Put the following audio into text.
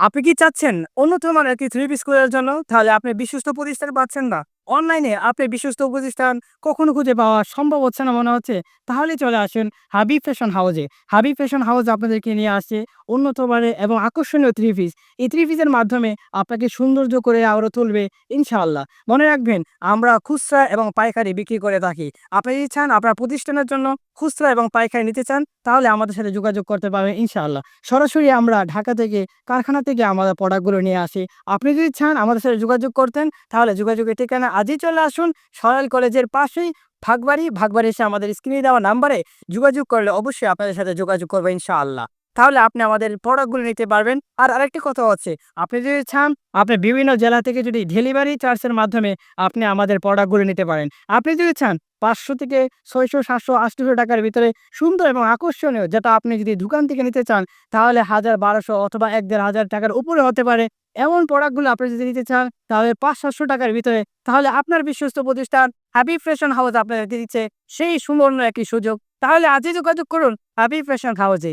আপনি কি চাচ্ছেন উন্নত মানের কি থ্রি পিস স্কুলের জন্য? তাহলে আপনি বিশ্বস্ত প্রতিষ্ঠান পাচ্ছেন না। অনলাইনে আপনি বিশ্বস্ত প্রতিষ্ঠান কখনো খুঁজে পাওয়া সম্ভব হচ্ছে না মনে হচ্ছে, তাহলে চলে আসুন হাবি ফ্যাশন হাউজে। হাবি ফ্যাশন হাউস আপনাদেরকে নিয়ে আসছে উন্নত মানের এবং আকর্ষণীয় থ্রি এই থ্রি মাধ্যমে আপনাকে সৌন্দর্য করে আরও তুলবে ইনশাআল্লাহ। মনে রাখবেন, আমরা খুচরা এবং পাইকারি বিক্রি করে থাকি। আপনি যদি চান আপনার প্রতিষ্ঠানের জন্য খুচরা এবং পাইকারি নিতে চান, তাহলে আমাদের সাথে যোগাযোগ করতে পারবেন ইনশাআল্লাহ। সরাসরি আমরা ঢাকা থেকে কারখানা থেকে আমাদের প্রোডাক্টগুলো নিয়ে আসি। আপনি যদি চান আমাদের সাথে যোগাযোগ করতেন, তাহলে যোগাযোগের ঠিকানা আজই চলে আসুন সরাল কলেজের পাশেই ভাগবাড়ি ভাগবাড়ি এসে আমাদের স্ক্রিনে দেওয়া নাম্বারে যোগাযোগ করলে অবশ্যই আপনাদের সাথে যোগাযোগ করবে ইনশাআল্লাহ। তাহলে আপনি আমাদের প্রোডাক্টগুলো নিতে পারবেন। আর আরেকটি কথা হচ্ছে, আপনি যদি চান, আপনি বিভিন্ন জেলা থেকে যদি ডেলিভারি চার্জের মাধ্যমে আপনি আমাদের প্রোডাক্টগুলো নিতে পারেন। আপনি যদি চান, পাঁচশো থেকে ছয়শো, সাতশো আটশোশো টাকার ভিতরে সুন্দর এবং আকর্ষণীয় যেটা আপনি যদি দোকান থেকে নিতে চান, তাহলে হাজার বারোশো অথবা এক দেড় হাজার টাকার উপরে হতে পারে। এমন প্রোডাক্টগুলো আপনি যদি নিতে চান, তাহলে পাঁচ সাতশো টাকার ভিতরে, তাহলে আপনার বিশ্বস্ত প্রতিষ্ঠান হ্যাপি ফ্যাশন হাউস আপনাদেরকে দিচ্ছে সেই সুবর্ণ একটি সুযোগ। তাহলে আজই যোগাযোগ করুন হ্যাপি ফ্যাশন হাউসে